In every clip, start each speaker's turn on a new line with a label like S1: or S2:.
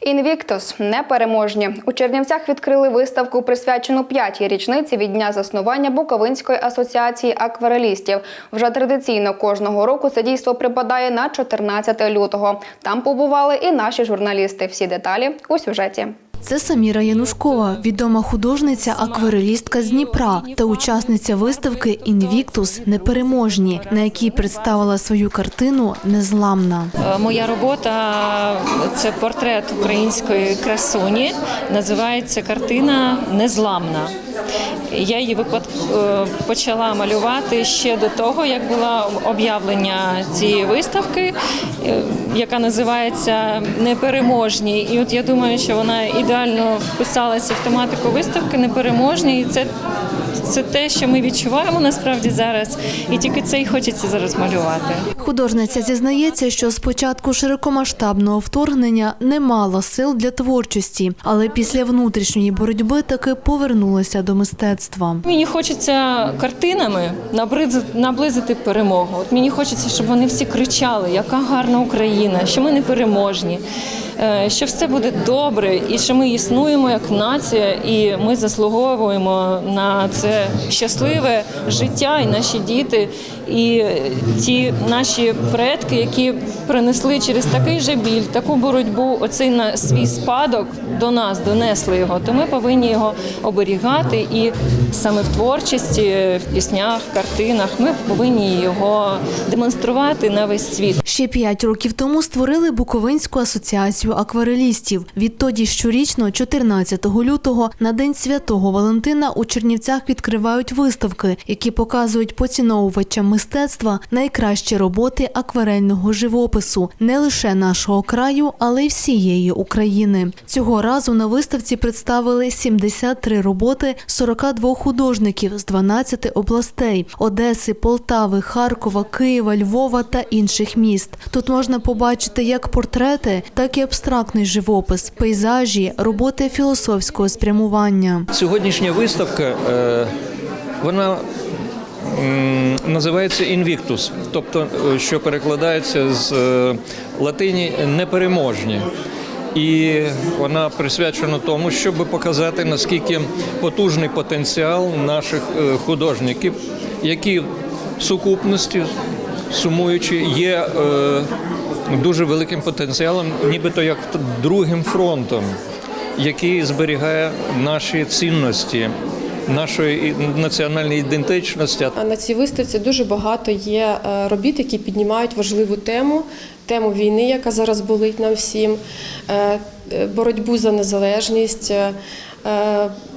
S1: Інвіктус непереможні у Чернівцях відкрили виставку, присвячену п'ятій річниці від дня заснування Буковинської асоціації акварелістів. Вже традиційно кожного року це дійство припадає на 14 лютого. Там побували і наші журналісти. Всі деталі у сюжеті.
S2: Це Саміра Янушкова, відома художниця, акварелістка з Дніпра та учасниця виставки Інвіктус Непереможні, на якій представила свою картину Незламна.
S3: Е, Моя робота це портрет української красуні. Називається картина Незламна. Я її е, почала малювати ще до того, як було об'явлення цієї виставки, е, яка називається Непереможні. І от я думаю, що вона ідеально вписалася в тематику виставки Непереможні. І це, це те, що ми відчуваємо насправді зараз, і тільки це і хочеться зараз малювати.
S2: Художниця зізнається, що з початку широкомасштабного вторгнення не мала сил для творчості, але після внутрішньої боротьби таки повернулася до мистецтва.
S3: Мені хочеться картинами наблизити, наблизити перемогу. От мені хочеться, щоб вони всі кричали, яка гарна Україна, що ми не переможні, е, що все буде добре, і що ми існуємо як нація, і ми заслуговуємо на це щасливе життя, і наші діти, і ті наші предки, які принесли через такий же біль, таку боротьбу, оцей на свій спадок до нас донесли його. То ми повинні його оберігати і саме в творчості, в піснях, картинах ми повинні його демонструвати на весь світ.
S2: Ще п'ять років тому створили Буковинську асоціацію акварелістів. Відтоді щорічно, 14 лютого, на День Святого Валентина у Чернівцях відкривають виставки, які показують поціновувачам мистецтва найкращі роботи акварельного живопису не лише нашого краю, але й всієї України. Цього разу на виставці представили 73 роботи 42 художників з 12 областей Одеси, Полтави, Харкова, Києва, Львова та інших міст. Тут можна побачити як портрети, так і абстрактний живопис, пейзажі, роботи філософського спрямування.
S4: Сьогоднішня виставка е, вона називається Invictus, тобто, е, що перекладається з е, латині непереможні. І вона присвячена тому, щоб показати наскільки потужний потенціал наших художників, які в сукупності сумуючи є е, дуже великим потенціалом, нібито як другим фронтом який зберігає наші цінності, нашої національної ідентичності.
S5: На цій виставці дуже багато є е, робіт, які піднімають важливу тему, тему війни, яка зараз болить нам всім, е, боротьбу за незалежність,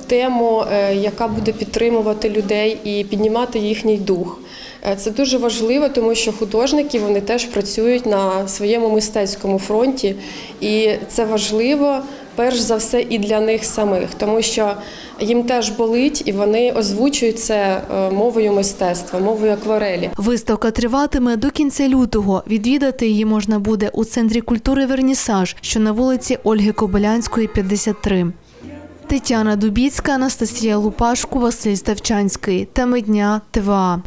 S5: тему, яка буде підтримувати людей і піднімати їхній дух. Е, Це дуже важливо, тому що художники вони теж працюють на своєму мистецькому фронті, і це важливо перш за все і для них самих, тому що їм теж болить, і вони озвучують це е, мовою мистецтва, мовою акварелі.
S2: Виставка триватиме до кінця лютого. Відвідати її можна буде у центрі культури Вернісаж, що на вулиці Ольги Кобилянської, 53. Тетяна Дубіцька, Анастасія Лупашку, Василь Ставчанський. Теми дня ТВА.